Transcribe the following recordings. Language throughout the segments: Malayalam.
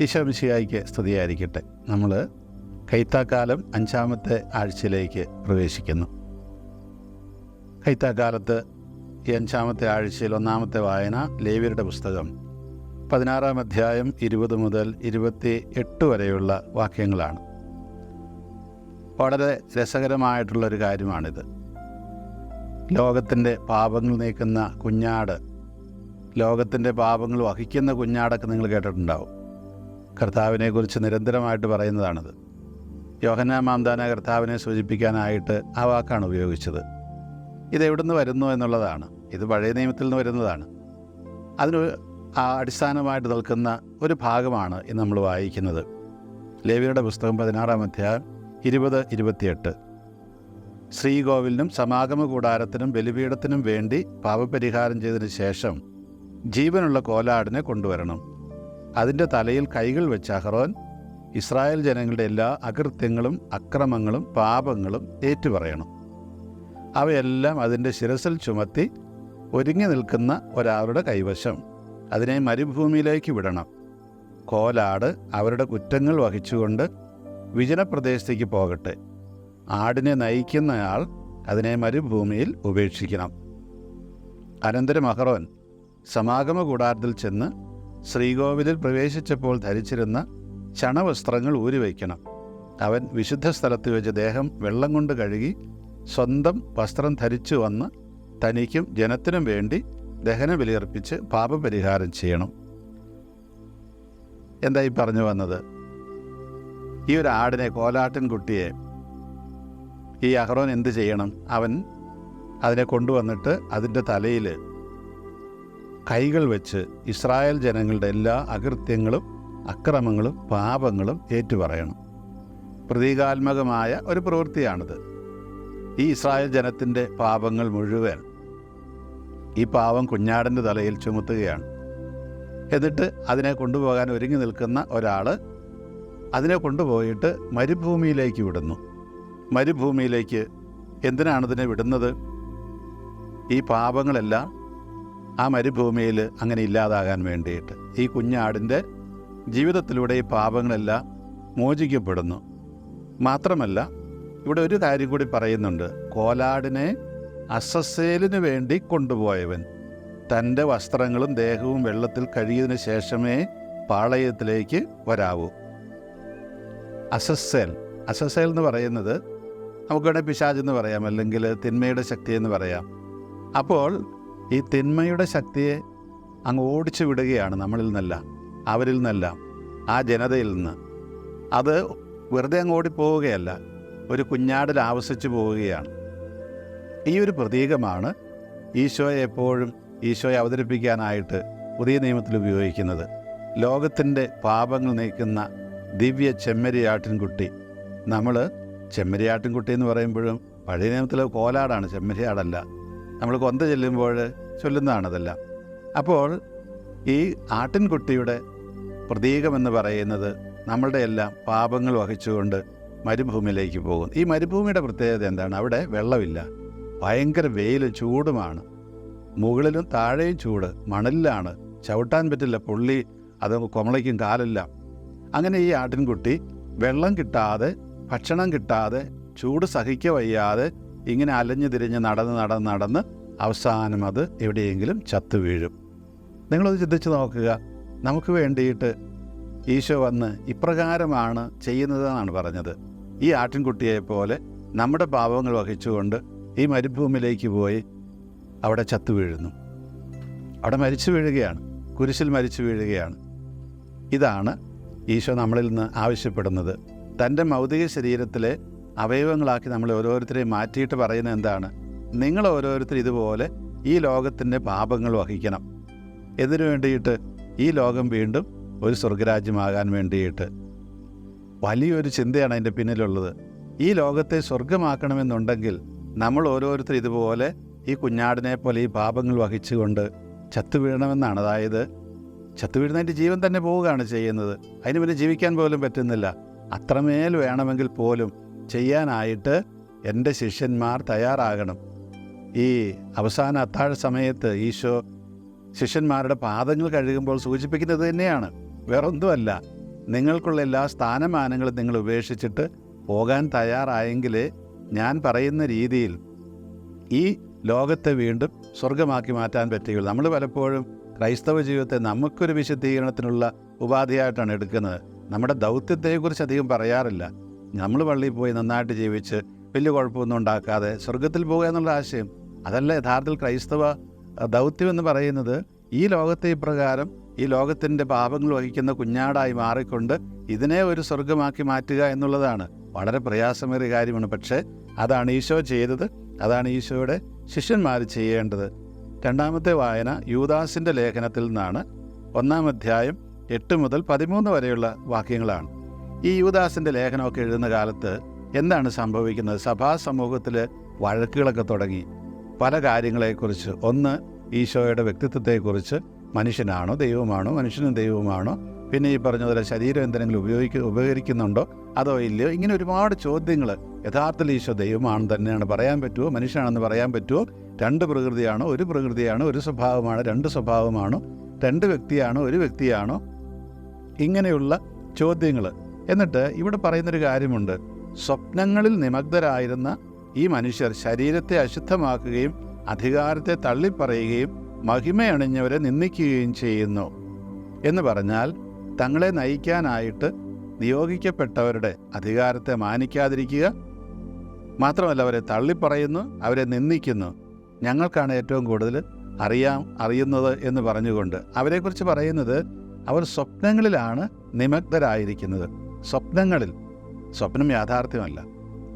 ഈശോമിശിയായിക്ക് സ്തുതിയായിരിക്കട്ടെ. നമ്മൾ കൈത്താക്കാലം അഞ്ചാമത്തെ ആഴ്ചയിലേക്ക് പ്രവേശിക്കുന്നു. കൈത്താക്കാലത്ത് ഈ അഞ്ചാമത്തെ ആഴ്ചയിൽ ഒന്നാമത്തെ വായന ലേവ്യരുടെ പുസ്തകം പതിനാറാം അധ്യായം ഇരുപത് മുതൽ ഇരുപത്തി എട്ട് വരെയുള്ള വാക്യങ്ങളാണ്. വളരെ രസകരമായിട്ടുള്ളൊരു കാര്യമാണിത്. ലോകത്തിന്റെ പാപങ്ങൾ നീക്കുന്ന കുഞ്ഞാട് ലോകത്തിന്റെ പാപങ്ങൾ വഹിക്കുന്ന കുഞ്ഞാടൊക്കെ നിങ്ങൾ കേട്ടിട്ടുണ്ടാവും. കർത്താവിനെക്കുറിച്ച് നിരന്തരമായിട്ട് പറയുന്നതാണത്. യോഹന മാംദാന കർത്താവിനെ സൂചിപ്പിക്കാനായിട്ട് ആ വാക്കാണ് ഉപയോഗിച്ചത്. ഇതെവിടുന്ന് വരുന്നു എന്നുള്ളതാണ്. ഇത് പഴയ നിയമത്തിൽ നിന്ന് വരുന്നതാണ്. അതിന് അടിസ്ഥാനമായിട്ട് നിൽക്കുന്ന ഒരു ഭാഗമാണ് ഇന്ന് നമ്മൾ വായിക്കുന്നത്. ലേവിയുടെ പുസ്തകം പതിനാറാം അധ്യായം ഇരുപത് ഇരുപത്തിയെട്ട്. ശ്രീകോവിലിനും സമാഗമ കൂടാരത്തിനും ബലിപീഠത്തിനും വേണ്ടി പാപപരിഹാരം ചെയ്തതിന് ശേഷം ജീവനുള്ള കോലാടിനെ കൊണ്ടുവരണം. അതിന്റെ തലയിൽ കൈകൾ വെച്ച അഹ്റോൻ ഇസ്രായേൽ ജനങ്ങളുടെ എല്ലാ അകൃത്യങ്ങളും അക്രമങ്ങളും പാപങ്ങളും ഏറ്റുപറയണം. അവയെല്ലാം അതിന്റെ ശിരസിൽ ചുമത്തി ഒരുങ്ങി നിൽക്കുന്ന ഒരാളുടെ കൈവശം. അതിനെ മരുഭൂമിയിലേക്ക് വിടണം. കോലാട് അവരുടെ കുറ്റങ്ങൾ വഹിച്ചുകൊണ്ട് വിജനപ്രദേശത്തേക്ക് പോകട്ടെ. ആടിനെ നയിക്കുന്നയാൾ അതിനെ മരുഭൂമിയിൽ ഉപേക്ഷിക്കണം. അനന്തരം അഹ്റോൻ സമാഗമ കൂടാരത്തിൽ ചെന്ന് ശ്രീകോവിലിൽ പ്രവേശിച്ചപ്പോൾ ധരിച്ചിരുന്ന ചണവസ്ത്രങ്ങൾ ഊരിവയ്ക്കണം. അവൻ വിശുദ്ധ സ്ഥലത്ത് വെച്ച് ദേഹം വെള്ളം കൊണ്ട് കഴുകി സ്വന്തം വസ്ത്രം ധരിച്ചു വന്ന് തനിക്കും ജനത്തിനും വേണ്ടി ദഹന ബലിയർപ്പിച്ച് പാപപരിഹാരം ചെയ്യണം. എന്തായി പറഞ്ഞു വന്നത്? ഈ ഒരു ആടിനെ കോലാട്ടിൻ കുട്ടിയെ ഈ അഹ്റോൻ എന്ത് ചെയ്യണം? അവൻ അതിനെ കൊണ്ടുവന്നിട്ട് അതിന്റെ തലയിൽ കൈകൾ വെച്ച് ഇസ്രായേൽ ജനങ്ങളുടെ എല്ലാ അകൃത്യങ്ങളും അക്രമങ്ങളും പാപങ്ങളും ഏറ്റുപറയണം. പ്രതീകാത്മകമായ ഒരു പ്രവൃത്തിയാണിത്. ഈ ഇസ്രായേൽ ജനത്തിന്റെ പാപങ്ങൾ മുഴുവൻ ഈ പാവം കുഞ്ഞാടിന്റെ തലയിൽ ചുമത്തുകയാണ്. എന്നിട്ട് അതിനെ കൊണ്ടുപോകാൻ ഒരുങ്ങി നിൽക്കുന്ന ഒരാൾ അതിനെ കൊണ്ടുപോയിട്ട് മരുഭൂമിയിലേക്ക് വിടുന്നു. മരുഭൂമിയിലേക്ക് എന്തിനാണ് ഇതിനെ വിടുന്നത്? ഈ പാപങ്ങളെല്ലാം ആ മരുഭൂമിയിൽ അങ്ങനെ ഇല്ലാതാകാൻ വേണ്ടിയിട്ട് ഈ കുഞ്ഞാടിന്റെ ജീവിതത്തിലൂടെ ഈ പാപങ്ങളെല്ലാം മോചിക്കപ്പെടുന്നു. മാത്രമല്ല ഇവിടെ ഒരു കാര്യം കൂടി പറയുന്നുണ്ട്. കോലാടിനെ അസസേലിന് വേണ്ടി കൊണ്ടുപോയവൻ. തന്റെ വസ്ത്രങ്ങളും ദേഹവും വെള്ളത്തിൽ കഴുകിയതിനു ശേഷമേ പാളയത്തിലേക്ക് വരാവൂ. അസസ്സേൽ അസസേൽ എന്ന് പറയുന്നത് നമുക്ക് വേണേൽ പിശാജ് എന്ന് പറയാം അല്ലെങ്കിൽ തിന്മയുടെ ശക്തി എന്ന് പറയാം. അപ്പോൾ ഈ തിന്മയുടെ ശക്തിയെ അങ്ങ് ഓടിച്ചു വിടുകയാണ് നമ്മളിൽ നിന്നല്ല അവരിൽ നിന്നല്ല ആ ജനതയിൽ നിന്ന്. അത് വെറുതെ അങ്ങ് ഓടിപ്പോവുകയല്ല ഒരു കുഞ്ഞാടിൽ ആവസിച്ചു പോവുകയാണ്. ഈ ഒരു പ്രതീകമാണ് ഈശോയെ എപ്പോഴും ഈശോയെ അവതരിപ്പിക്കാനായിട്ട് പുതിയ നിയമത്തിൽ ഉപയോഗിക്കുന്നത്. ലോകത്തിന്റെ പാപങ്ങൾ നീക്കുന്ന ദിവ്യ ചെമ്മരിയാട്ടിൻകുട്ടി. നമ്മൾ ചെമ്മരിയാട്ടിൻകുട്ടി എന്ന് പറയുമ്പോഴും പഴയ നിയമത്തിലെ കോലാടാണ് ചെമ്മരിയാടല്ല. നമ്മൾ കൊന്ത ചെല്ലുമ്പോൾ ചൊല്ലുന്നതാണതെല്ലാം അപ്പോൾ ഈ ആട്ടിൻകുട്ടിയുടെ പ്രതീകമെന്ന് പറയുന്നത് നമ്മളുടെ എല്ലാം പാപങ്ങൾ വഹിച്ചുകൊണ്ട് മരുഭൂമിയിലേക്ക് പോകും ഈ മരുഭൂമിയുടെ പ്രത്യേകത എന്താണ്? അവിടെ വെള്ളമില്ല. ഭയങ്കര വെയിൽ ചൂടുമാണ്. മുകളിലും താഴെയും ചൂട്. മണലിലാണ്. ചവിട്ടാൻ പറ്റില്ല പുള്ളി. അത് കൊമളയ്ക്കും കാലില്ല. അങ്ങനെ ഈ ആട്ടിൻകുട്ടി വെള്ളം കിട്ടാതെ ഭക്ഷണം കിട്ടാതെ ചൂട് സഹിക്ക വയ്യാതെ ഇങ്ങനെ അലഞ്ഞു തിരിഞ്ഞ് നടന്ന് നടന്ന് നടന്ന് അവസാനം അത് എവിടെയെങ്കിലും ചത്തു വീഴും. നിങ്ങളത് ചിന്തിച്ച് നോക്കുക. നമുക്ക് വേണ്ടിയിട്ട് ഈശോ വന്ന് ഇപ്രകാരമാണ് ചെയ്യുന്നതെന്നാണ് പറഞ്ഞത്. ഈ ആട്ടിൻകുട്ടിയെ പോലെ നമ്മുടെ പാപങ്ങൾ വഹിച്ചുകൊണ്ട് ഈ മരുഭൂമിയിലേക്ക് പോയി അവിടെ ചത്തു വീഴുന്നു. അവിടെ മരിച്ചു വീഴുകയാണ്. കുരിശിൽ മരിച്ചു വീഴുകയാണ്. ഇതാണ് ഈശോ നമ്മളിൽ നിന്ന് ആവശ്യപ്പെടുന്നത്. തന്റെ മൗതിക ശരീരത്തിലെ അവയവങ്ങളാക്കി നമ്മൾ ഓരോരുത്തരെയും മാറ്റിയിട്ട് പറയുന്നത് എന്താണ്? നിങ്ങൾ ഓരോരുത്തർ ഇതുപോലെ ഈ ലോകത്തിന്റെ പാപങ്ങൾ വഹിക്കണം. എന്തിനു വേണ്ടിയിട്ട്? ഈ ലോകം വീണ്ടും ഒരു സ്വർഗരാജ്യമാകാൻ വേണ്ടിയിട്ട്. വലിയൊരു ചിന്തയാണ് അതിന്റെ പിന്നിലുള്ളത്. ഈ ലോകത്തെ സ്വർഗമാക്കണമെന്നുണ്ടെങ്കിൽ നമ്മൾ ഓരോരുത്തർ ഇതുപോലെ ഈ കുഞ്ഞാടിനെ പോലെ ഈ പാപങ്ങൾ വഹിച്ചുകൊണ്ട് ചത്തു വീഴണമെന്നാണ്. അതായത് ചത്തു വീഴുന്നതിന്റെ ജീവൻ തന്നെ പോവുകയാണ് ചെയ്യുന്നത്. അതിന് പിന്നെ ജീവിക്കാൻ പോലും പറ്റുന്നില്ല. അത്രമേൽ വേണമെങ്കിൽ പോലും ചെയ്യാനായിട്ട് എന്റെ ശിഷ്യന്മാർ തയ്യാറാകണം. ഈ അവസാന അത്താഴ സമയത്ത് ഈശോ ശിഷ്യന്മാരുടെ പാദങ്ങൾ കഴുകുമ്പോൾ സൂചിപ്പിക്കുന്നത് തന്നെയാണ്. വേറൊന്നുമല്ല നിങ്ങൾക്കുള്ള എല്ലാ സ്ഥാനമാനങ്ങളും നിങ്ങൾ ഉപേക്ഷിച്ചിട്ട് പോകാൻ തയ്യാറായെങ്കിലേ ഞാൻ പറയുന്ന രീതിയിൽ ഈ ലോകത്തെ വീണ്ടും സ്വർഗമാക്കി മാറ്റാൻ പറ്റുകയുള്ളൂ. നമ്മൾ പലപ്പോഴും ക്രൈസ്തവ ജീവിതത്തെ നമുക്കൊരു വിശദീകരണത്തിനുള്ള ഉപാധിയായിട്ടാണ് എടുക്കുന്നത്. നമ്മുടെ ദൗത്യത്തെക്കുറിച്ച് അധികം പറയാറില്ല. നമ്മൾ പള്ളിയിൽ പോയി നന്നായിട്ട് ജീവിച്ച് വലിയ കുഴപ്പമൊന്നും ഉണ്ടാക്കാതെ സ്വർഗത്തിൽ പോകുക എന്നുള്ള ആശയം അതല്ല യഥാർത്ഥത്തിൽ ക്രൈസ്തവ ദൗത്യം എന്ന് പറയുന്നത് ഈ ലോകത്തെ ഇപ്രകാരം ഈ ലോകത്തിന്റെ പാപങ്ങൾ വഹിക്കുന്ന കുഞ്ഞാടായി മാറിക്കൊണ്ട് ഇതിനെ ഒരു സ്വർഗമാക്കി മാറ്റുക എന്നുള്ളതാണ്. വളരെ പ്രയാസമേറിയ കാര്യമാണ്. പക്ഷേ അതാണ് ഈശോ ചെയ്തത്. അതാണ് ഈശോയുടെ ശിഷ്യന്മാർ ചെയ്യേണ്ടത്. രണ്ടാമത്തെ വായന യൂദാസിന്റെ ലേഖനത്തിൽ നിന്നാണ്. ഒന്നാം അധ്യായം എട്ട് മുതൽ പതിമൂന്ന് വരെയുള്ള വാക്യങ്ങളാണ്. ഈ യുവദാസിന്റെ ലേഖനമൊക്കെ എഴുതുന്ന കാലത്ത് എന്താണ് സംഭവിക്കുന്നത്? സഭാ സമൂഹത്തിൽ വഴക്കുകളൊക്കെ തുടങ്ങി. പല കാര്യങ്ങളെക്കുറിച്ച്. ഒന്ന് ഈശോയുടെ വ്യക്തിത്വത്തെക്കുറിച്ച്. മനുഷ്യനാണോ? ദൈവമാണോ? മനുഷ്യനും ദൈവമാണോ പിന്നെ ഈ പറഞ്ഞതുപോലെ ശരീരം എന്തെങ്കിലും ഉപയോഗിക്ക ഉപകരിക്കുന്നുണ്ടോ? അതോ ഇല്ലയോ? ഇങ്ങനെ ഒരുപാട് ചോദ്യങ്ങൾ യഥാർത്ഥത്തിൽ ഈശോ ദൈവമാണെന്ന് തന്നെയാണ് പറയാൻ പറ്റുമോ മനുഷ്യനാണെന്ന് പറയാൻ പറ്റുമോ രണ്ട് പ്രകൃതിയാണോ? ഒരു പ്രകൃതിയാണോ? ഒരു സ്വഭാവമാണോ? രണ്ട് സ്വഭാവമാണോ? രണ്ട് വ്യക്തിയാണോ? ഒരു വ്യക്തിയാണോ? ഇങ്ങനെയുള്ള ചോദ്യങ്ങൾ എന്നിട്ട് ഇവിടെ പറയുന്നൊരു കാര്യമുണ്ട്. സ്വപ്നങ്ങളിൽ നിമഗ്ധരായിരുന്ന ഈ മനുഷ്യർ ശരീരത്തെ അശുദ്ധമാക്കുകയും അധികാരത്തെ തള്ളിപ്പറയുകയും മഹിമയണിഞ്ഞവരെ നിന്ദിക്കുകയും ചെയ്യുന്നു. എന്ന് പറഞ്ഞാൽ തങ്ങളെ നയിക്കാനായിട്ട് നിയോഗിക്കപ്പെട്ടവരുടെ അധികാരത്തെ മാനിക്കാതിരിക്കുക മാത്രമല്ല അവരെ തള്ളിപ്പറയുന്നു അവരെ നിന്ദിക്കുന്നു. ഞങ്ങൾക്കാണ് ഏറ്റവും കൂടുതൽ അറിയാം അറിയുന്നത് എന്ന് പറഞ്ഞുകൊണ്ട് അവരെക്കുറിച്ച് പറയുന്നത് അവർ സ്വപ്നങ്ങളിലാണ് നിമഗ്ധരായിരിക്കുന്നത്. സ്വപ്നങ്ങളിൽ. സ്വപ്നം യാഥാർത്ഥ്യമല്ല.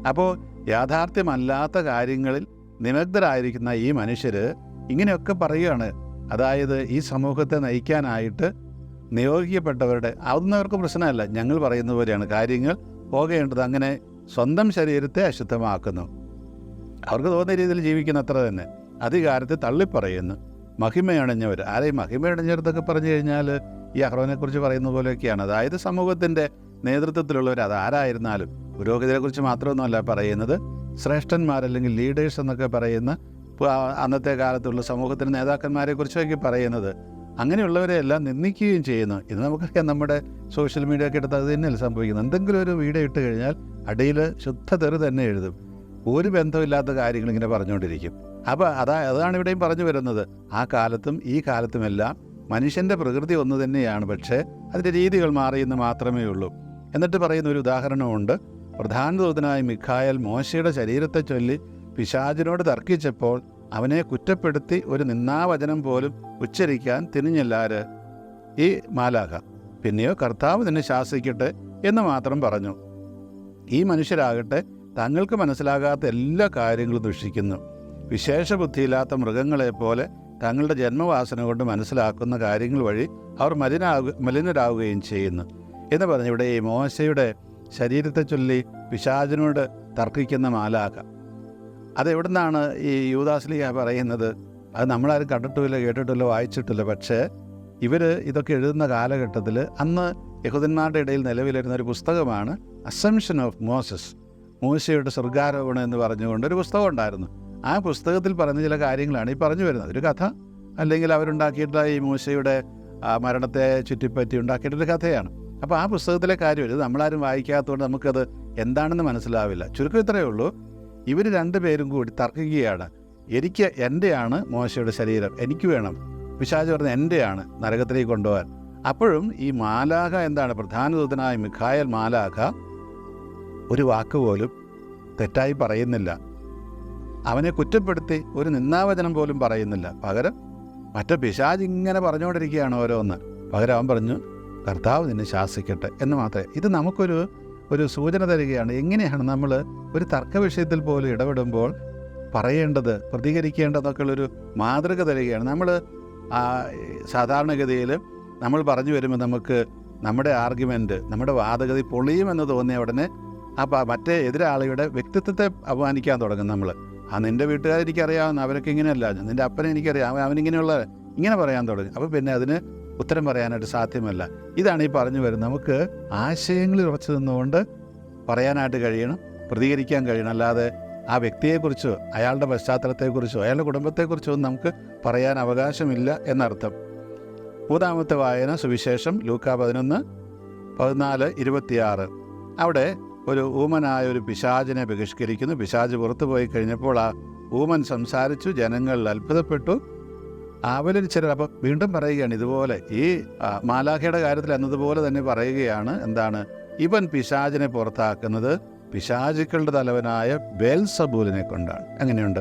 അപ്പോൾ യാഥാർത്ഥ്യമല്ലാത്ത കാര്യങ്ങളിൽ നിമഗ്ധരായിരിക്കുന്ന ഈ മനുഷ്യർ ഇങ്ങനെയൊക്കെ പറയുകയാണ്. അതായത് ഈ സമൂഹത്തെ നയിക്കാനായിട്ട് നിയോഗിക്കപ്പെട്ടവരുടെ അതൊന്നും അവർക്ക് പ്രശ്നമല്ല. ഞങ്ങൾ പറയുന്ന പോലെയാണ്. കാര്യങ്ങൾ പോകേണ്ടത് അങ്ങനെ സ്വന്തം ശരീരത്തെ അശുദ്ധമാക്കുന്നു. അവർക്ക് തോന്നിയ രീതിയിൽ ജീവിക്കുന്ന അത്ര തന്നെ. അധികാരത്തെ തള്ളിപ്പറയുന്നു. മഹിമയണിഞ്ഞവർ ആരെയും മഹിമയണിഞ്ഞവരത്തൊക്കെ പറഞ്ഞു കഴിഞ്ഞാൽ ഈ അഹ്റോനെക്കുറിച്ച് പറയുന്ന പോലെയൊക്കെയാണ്. അതായത് സമൂഹത്തിന്റെ നേതൃത്വത്തിലുള്ളവർ അത് ആരായിരുന്നാലും പുരോഗതിയെക്കുറിച്ച് മാത്രമൊന്നുമല്ല പറയുന്നത്. ശ്രേഷ്ഠന്മാരല്ലെങ്കിൽ ലീഡേഴ്സ് എന്നൊക്കെ പറയുന്ന അന്നത്തെ കാലത്തുള്ള സമൂഹത്തിന്റെ നേതാക്കന്മാരെ കുറിച്ചൊക്കെ പറയുന്നത് അങ്ങനെയുള്ളവരെയെല്ലാം നിന്ദിക്കുകയും ചെയ്യുന്നു. ഇന്ന് നമുക്കറിയാം നമ്മുടെ സോഷ്യൽ മീഡിയ ഒക്കെ എടുത്ത് അത് തന്നെയല്ല സംഭവിക്കുന്നത്. എന്തെങ്കിലും ഒരു വീഡിയോ ഇട്ട് കഴിഞ്ഞാൽ അടിയിൽ ശുദ്ധ തെറി തന്നെ എഴുതും. ഒരു ബന്ധമില്ലാത്ത കാര്യങ്ങൾ ഇങ്ങനെ പറഞ്ഞുകൊണ്ടിരിക്കും. അപ്പോൾ അതാ അതാണ് ഇവിടെയും പറഞ്ഞു വരുന്നത്. ആ കാലത്തും ഈ കാലത്തുമെല്ലാം മനുഷ്യന്റെ പ്രകൃതി ഒന്ന് തന്നെയാണ്. പക്ഷേ അതിന്റെ രീതികൾ മാറിയെന്ന് മാത്രമേ ഉള്ളൂ. എന്നിട്ട് പറയുന്ന ഒരു ഉദാഹരണമുണ്ട് പ്രധാന ദൂതനായ മിഖായൽ മോശയുടെ ശരീരത്തെ ചൊല്ലി പിശാചിനോട് തർക്കിച്ചപ്പോൾ അവനെ കുറ്റപ്പെടുത്തി ഒരു നിന്നാവചനം പോലും ഉച്ചരിക്കാൻ തിരിഞ്ഞല്ലാര് ഈ മാലാഖ. പിന്നെയോ കർത്താവ് തന്നെ ശാസിക്കട്ടെ എന്ന് മാത്രം പറഞ്ഞു. ഈ മനുഷ്യരാകട്ടെ തങ്ങൾക്ക് മനസ്സിലാകാത്ത എല്ലാ കാര്യങ്ങളും ദുഷിക്കുന്നു. വിശേഷ ബുദ്ധിയില്ലാത്ത മൃഗങ്ങളെപ്പോലെ തങ്ങളുടെ ജന്മവാസന കൊണ്ട് മനസ്സിലാക്കുന്ന കാര്യങ്ങൾ വഴി അവർ മലിനാകു മലിനരാകുകയും ചെയ്യുന്നു. എന്ന് പറഞ്ഞ് ഇവിടെ ഈ മോശയുടെ ശരീരത്തെ ചൊല്ലി പിശാചിനോട് തർക്കിക്കുന്ന മാലാഖ. അതെവിടുന്നാണ് ഈ യൂദാസ്ലിഹ പറയുന്നത്? അത് നമ്മളാരും കണ്ടിട്ടുമില്ല കേട്ടിട്ടില്ല വായിച്ചിട്ടില്ല. പക്ഷേ ഇവർ ഇതൊക്കെ എഴുതുന്ന കാലഘട്ടത്തിൽ അന്ന് യഹൂദന്മാരുടെ ഇടയിൽ നിലവിലിരുന്ന ഒരു പുസ്തകമാണ് അസംഷൻ ഓഫ് മോസസ് മൂശയുടെ സ്വർഗാരോപണം എന്ന് പറഞ്ഞുകൊണ്ട് ഒരു പുസ്തകം ഉണ്ടായിരുന്നു. ആ പുസ്തകത്തിൽ പറഞ്ഞ ചില കാര്യങ്ങളാണ് ഈ പറഞ്ഞു വരുന്നത്. ഒരു കഥ. അല്ലെങ്കിൽ അവരുണ്ടാക്കിയിട്ടുള്ള ഈ മൂശയുടെ മരണത്തെ ചുറ്റിപ്പറ്റി ഉണ്ടാക്കിയിട്ടൊരു കഥയാണ്. അപ്പോൾ ആ പുസ്തകത്തിലെ കാര്യം ഇത് നമ്മളാരും വായിക്കാത്തതുകൊണ്ട് നമുക്കത് എന്താണെന്ന് മനസ്സിലാവില്ല. ചുരുക്കം ഇത്രയേ ഉള്ളൂ. ഇവർ രണ്ടുപേരും കൂടി തർക്കിക്കുകയാണ്. എനിക്ക് എന്റെയാണ് മോശയുടെ ശരീരം. എനിക്ക് വേണം. പിശാച് പറഞ്ഞ എന്റെയാണ് നരകത്തിലേക്ക് കൊണ്ടുപോകാൻ. അപ്പോഴും ഈ മാലാഖ എന്താണ്? പ്രധാന ദൂതനായ മിഖായൽ മാലാഖ ഒരു വാക്ക് പോലും തെറ്റായി പറയുന്നില്ല. അവനെ കുറ്റപ്പെടുത്തി ഒരു നിന്നാവചനം പോലും പറയുന്നില്ല. പകരം മറ്റേ പിശാജ് ഇങ്ങനെ പറഞ്ഞുകൊണ്ടിരിക്കുകയാണ് ഓരോന്ന്. പകരം അവൻ പറഞ്ഞു കർത്താവ് നിന്നെ ശാസിക്കട്ടെ എന്ന് മാത്രമേ. ഇത് നമുക്കൊരു ഒരു സൂചന തരികയാണ്. എങ്ങനെയാണ് നമ്മൾ ഒരു തർക്ക വിഷയത്തിൽ പോലും ഇടപെടുമ്പോൾ പറയേണ്ടത് പ്രതികരിക്കേണ്ടതൊക്കെ ഉള്ളൊരു മാതൃക തരികയാണ്. നമ്മൾ സാധാരണഗതിയിൽ നമ്മൾ പറഞ്ഞു വരുമ്പോൾ നമുക്ക് നമ്മുടെ ആർഗ്യുമെന്റ് നമ്മുടെ വാദഗതി പൊളിയുമെന്ന് തോന്നിയ ഉടനെ അപ്പോൾ മറ്റേ എതിരാളിയുടെ വ്യക്തിത്വത്തെ അപമാനിക്കാൻ തുടങ്ങും നമ്മൾ ആ നിന്റെ വീട്ടുകാരെനിക്കറിയാവുന്ന അവരൊക്കെ ഇങ്ങനെയല്ല. നിന്റെ അപ്പനെ എനിക്കറിയാം. അവൻ അവനിങ്ങനെയുള്ള ഇങ്ങനെ പറയാൻ തുടങ്ങി. അപ്പോൾ പിന്നെ അതിന് ഉത്തരം പറയാനായിട്ട് സാധ്യമല്ല. ഇതാണ് ഈ പറഞ്ഞു വരുന്നത്. നമുക്ക് ആശയങ്ങളിൽ ഉറച്ചു നിന്നുകൊണ്ട് പറയാനായിട്ട് കഴിയണം പ്രതികരിക്കാൻ കഴിയണം. അല്ലാതെ ആ വ്യക്തിയെക്കുറിച്ചോ അയാളുടെ പശ്ചാത്തലത്തെക്കുറിച്ചോ അയാളുടെ കുടുംബത്തെക്കുറിച്ചോ ഒന്നും നമുക്ക് പറയാൻ അവകാശമില്ല എന്നർത്ഥം. മൂന്നാമത്തെ വായന സുവിശേഷം ലൂക്ക പതിനൊന്ന് പതിനാല് ഇരുപത്തിയാറ്. അവിടെ ഒരു ഊമനായ ഒരു പിശാചിനെ ബഹിഷ്കരിക്കുന്നു. പിശാജ് പുറത്തു പോയി കഴിഞ്ഞപ്പോൾ ആ ഊമൻ സംസാരിച്ചു ജനങ്ങൾ അത്ഭുതപ്പെട്ടു. അവരിൽ ചിലർ അപ്പം വീണ്ടും പറയുകയാണ് ഇതുപോലെ ഈ മാലാഖയുടെ കാര്യത്തിൽ എന്നതുപോലെ തന്നെ പറയുകയാണ്. എന്താണ്? ഇവൻ പിശാചിനെ പുറത്താക്കുന്നത് പിശാചുക്കളുടെ തലവനായ ബേൽസബൂലിനെ കൊണ്ടാണ്. അങ്ങനെയുണ്ട്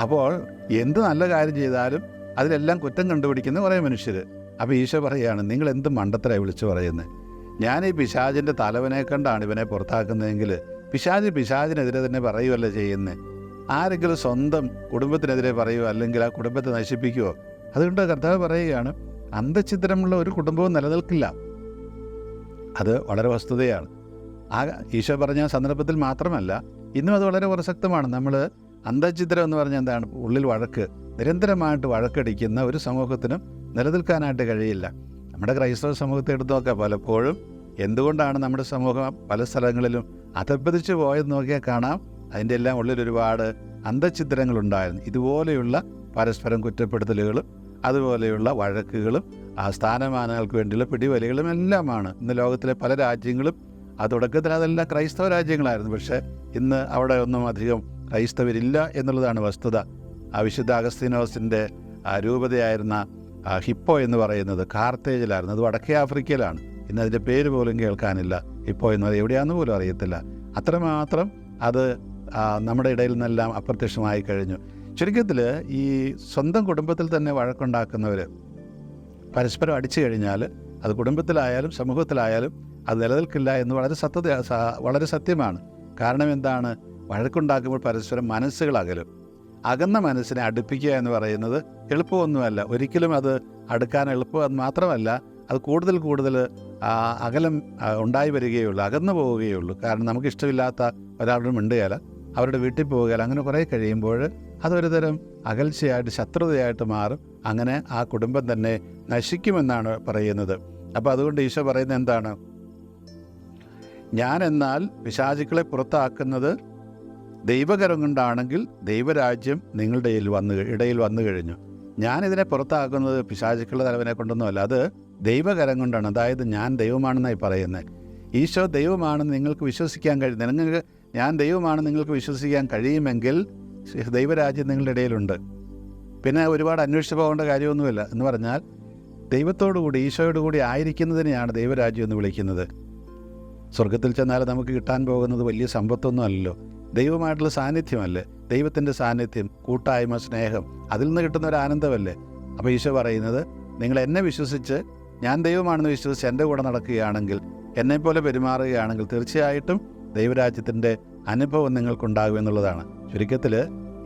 അപ്പോൾ എന്ത് നല്ല കാര്യം ചെയ്താലും അതിലെല്ലാം കുറ്റം കണ്ടുപിടിക്കുന്ന കുറേ മനുഷ്യർ. അപ്പോൾ ഈശോ പറയുകയാണ് നിങ്ങൾ എന്ത് മണ്ടത്തരായി വിളിച്ചു പറയുന്നത് ഞാൻ ഈ പിശാചിന്റെ തലവനെ കണ്ടാണ് ഇവനെ പുറത്താക്കുന്നതെങ്കിൽ പിശാജ് പിശാചിനെതിരെ തന്നെ പറയുമല്ല ചെയ്യുന്നത് ആരെങ്കിലും സ്വന്തം കുടുംബത്തിനെതിരെ പറയുമോ അല്ലെങ്കിൽ ആ കുടുംബത്തെ നശിപ്പിക്കുമോ അതുകൊണ്ട് കർത്താവ് പറയുകയാണ് അന്തഛിദ്രമുള്ള ഒരു കുടുംബവും നിലനിൽക്കില്ല. അത് വളരെ വസ്തുതയാണ്. ആ ഈശോ പറഞ്ഞ സന്ദർഭത്തിൽ മാത്രമല്ല ഇന്നും അത് വളരെ പ്രസക്തമാണ്. നമ്മൾ അന്തഛിദ്രം എന്ന് പറഞ്ഞാൽ എന്താണ്? ഉള്ളിൽ വഴക്ക് നിരന്തരമായിട്ട് വഴക്കടിക്കുന്ന ഒരു സമൂഹത്തിനും നിലനിൽക്കാനായിട്ട് കഴിയില്ല. നമ്മുടെ ക്രൈസ്തവ സമൂഹത്തെ എടുത്തു നോക്കാം. പലപ്പോഴും എന്തുകൊണ്ടാണ് നമ്മുടെ സമൂഹം പല സ്ഥലങ്ങളിലും അധപ്പതിച്ച് പോയെന്ന് നോക്കിയാൽ കാണാം. അതിന്റെ എല്ലാം ഉള്ളിൽ ഒരുപാട് അന്തഛിദ്രങ്ങളുണ്ടായിരുന്നു ഇതുപോലെയുള്ള പരസ്പരം കുറ്റപ്പെടുത്തലുകളും അതുപോലെയുള്ള വഴക്കുകളും ആ സ്ഥാനമാനങ്ങൾക്ക് വേണ്ടിയുള്ള പിടിവലികളും എല്ലാമാണ്. ഇന്ന് ലോകത്തിലെ പല രാജ്യങ്ങളും ആ തുടക്കത്തിൽ അതെല്ലാം ക്രൈസ്തവ രാജ്യങ്ങളായിരുന്നു. പക്ഷേ ഇന്ന് അവിടെ ഒന്നും അധികം ക്രൈസ്തവരില്ല എന്നുള്ളതാണ് വസ്തുത. ആ വിശുദ്ധ അഗസ്തീനോസിന്റെ രൂപതയായിരുന്ന ഹിപ്പോ എന്ന് പറയുന്നത് കാർത്തേജിലായിരുന്നു. അത് വടക്കേ ആഫ്രിക്കയിലാണ്. ഇന്ന് അതിന്റെ പേര് പോലും കേൾക്കാനില്ല. ഹിപ്പോ എന്ന് പറയുന്നത് എവിടെയാണെന്ന് പോലും അറിയത്തില്ല. അത്രമാത്രം അത് നമ്മുടെ ഇടയിൽ നിന്നെല്ലാം അപ്രത്യക്ഷമായി കഴിഞ്ഞു. ചുരുക്കത്തിൽ ഈ സ്വന്തം കുടുംബത്തിൽ തന്നെ വഴക്കുണ്ടാക്കുന്നവർ പരസ്പരം അടിച്ചു കഴിഞ്ഞാൽ അത് കുടുംബത്തിലായാലും സമൂഹത്തിലായാലും അത് നിലനിൽക്കില്ല എന്ന് വളരെ സത്യത വളരെ സത്യമാണ്. കാരണം എന്താണ്? വഴക്കുണ്ടാക്കുമ്പോൾ പരസ്പരം മനസ്സുകൾ അകലും അകന്ന മനസ്സിനെ അടുപ്പിക്കുക എന്ന് പറയുന്നത് എളുപ്പമൊന്നുമല്ല. ഒരിക്കലും അത് അടുക്കാൻ എളുപ്പം അത് മാത്രമല്ല അത് കൂടുതൽ കൂടുതൽ അകലം ഉണ്ടായി വരികയുള്ളൂ അകന്നു പോവുകയുള്ളൂ. കാരണം നമുക്ക് ഇഷ്ടമില്ലാത്ത ഒരാളുടെ മിണ്ടുകയില്ല അവരുടെ വീട്ടിൽ പോകുക അങ്ങനെ കുറേ കഴിയുമ്പോൾ അതൊരുതരം അകൽച്ചയായിട്ട് ശത്രുതയായിട്ട് മാറും. അങ്ങനെ ആ കുടുംബം തന്നെ നശിക്കുമെന്നാണ് പറയുന്നത്. അപ്പോൾ അതുകൊണ്ട് ഈശോ പറയുന്നത് എന്താണ്? ഞാൻ എന്നാൽ പിശാചുക്കളെ പുറത്താക്കുന്നത് ദൈവകരം കൊണ്ടാണെങ്കിൽ ദൈവരാജ്യം നിങ്ങളുടെ ഇടയിൽ വന്നു ഇടയിൽ വന്നു കഴിഞ്ഞു. ഞാനിതിനെ പുറത്താക്കുന്നത് പിശാചുക്കളുടെ തലവനെ കൊണ്ടൊന്നുമല്ല അത് ദൈവകരം കൊണ്ടാണ്. അതായത് ഞാൻ ദൈവമാണെന്നായി പറയുന്നത്. ഈശോ ദൈവമാണെന്ന് നിങ്ങൾക്ക് വിശ്വസിക്കാൻ കഴിയും നിങ്ങൾക്ക് ഞാൻ ദൈവമാണ് നിങ്ങൾക്ക് വിശ്വസിക്കാൻ കഴിയുമെങ്കിൽ ദൈവരാജ്യം നിങ്ങളുടെ ഇടയിലുണ്ട്. പിന്നെ ഒരുപാട് അന്വേഷിച്ച് പോകേണ്ട കാര്യമൊന്നുമില്ല എന്ന് പറഞ്ഞാൽ ദൈവത്തോടുകൂടി ഈശോയോടുകൂടി ഈശോയോട് കൂടി ആയിരിക്കുന്നതിനെയാണ് ദൈവരാജ്യം എന്ന് വിളിക്കുന്നത്. സ്വർഗത്തിൽ ചെന്നാൽ നമുക്ക് കിട്ടാൻ പോകുന്നത് വലിയ സമ്പത്തൊന്നും അല്ലല്ലോ. ദൈവമായിട്ടുള്ള സാന്നിധ്യമല്ലേ? ദൈവത്തിന്റെ സാന്നിധ്യം കൂട്ടായ്മ സ്നേഹം അതിൽ നിന്ന് കിട്ടുന്ന ഒരു ആനന്ദമല്ലേ? അപ്പോൾ ഈശോ പറയുന്നത് നിങ്ങൾ എന്നെ വിശ്വസിച്ച് ഞാൻ ദൈവമാണെന്ന് വിശ്വസിച്ച് എന്റെ കൂടെ നടക്കുകയാണെങ്കിൽ എന്നെപ്പോലെ പെരുമാറുകയാണെങ്കിൽ തീർച്ചയായിട്ടും ദൈവരാജ്യത്തിന്റെ അനുഭവം നിങ്ങൾക്കുണ്ടാകും എന്നുള്ളതാണ്. ചുരുക്കത്തിൽ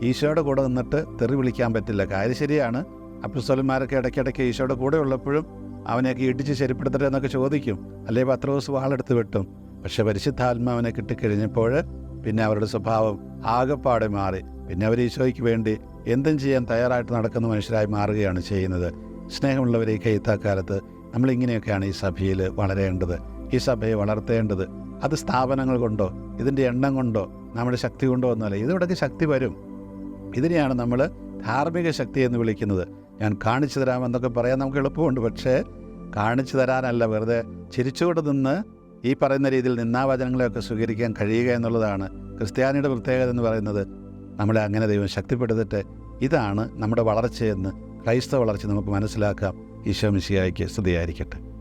ഈശോയുടെ കൂടെ നിന്നിട്ട് തെറി വിളിക്കാൻ പറ്റില്ല. കാര്യം ശരിയാണ് അപ്പുസ്വലന്മാരൊക്കെ ഇടയ്ക്കിടയ്ക്ക് ഈശോയുടെ കൂടെ ഉള്ളപ്പോഴും അവനെയൊക്കെ ഇടിച്ച് ശരിപ്പെടുത്തട്ടെ എന്നൊക്കെ ചോദിക്കും. അല്ലെങ്കിൽ ദിവസം വാളെടുത്ത് വെട്ടും. പക്ഷെ പരിശുദ്ധാത്മാവിനെ കിട്ടിക്കഴിഞ്ഞപ്പോൾ പിന്നെ അവരുടെ സ്വഭാവം ആകെപ്പാടെ മാറി. പിന്നെ അവർ ഈശോയ്ക്ക് വേണ്ടി എന്തും ചെയ്യാൻ തയ്യാറായിട്ട് നടക്കുന്ന മനുഷ്യരായി മാറുകയാണ് ചെയ്യുന്നത്. സ്നേഹമുള്ളവരെ ഈ കയ്യത്താക്കാലത്ത് നമ്മളിങ്ങനെയൊക്കെയാണ് ഈ സഭയിൽ വളരേണ്ടത്. ഈ സഭയെ വളർത്തേണ്ടത്. അത് സ്ഥാപനങ്ങൾ കൊണ്ടോ ഇതിന്റെ എണ്ണം കൊണ്ടോ നമ്മുടെ ശക്തി കൊണ്ടോ ഒന്നുമല്ല. ഇതിവിടെയൊക്കെ ശക്തി വരും. ഇതിനെയാണ് നമ്മൾ ധാർമ്മിക ശക്തി എന്ന് വിളിക്കുന്നത്. ഞാൻ കാണിച്ചു തരാമെന്നൊക്കെ പറയാൻ നമുക്ക് എളുപ്പമുണ്ട്. പക്ഷേ കാണിച്ചു തരാനല്ല വെറുതെ ചിരിച്ചുകൊണ്ട് നിന്ന് ഈ പറയുന്ന രീതിയിൽ നിന്നാവചനങ്ങളെയൊക്കെ സ്വീകരിക്കാൻ കഴിയുക എന്നുള്ളതാണ് ക്രിസ്ത്യാനിയുടെ പ്രത്യേകത എന്ന് പറയുന്നത്. നമ്മളെ അങ്ങനെ ദൈവം ശക്തിപ്പെടുത്തിട്ട് ഇതാണ് നമ്മുടെ വളർച്ചയെന്ന് ക്രൈസ്തവ വളർച്ച നമുക്ക് മനസ്സിലാക്കാം. ഈശോ മിശിയായിക്ക് സ്തുതിയായിരിക്കട്ടെ.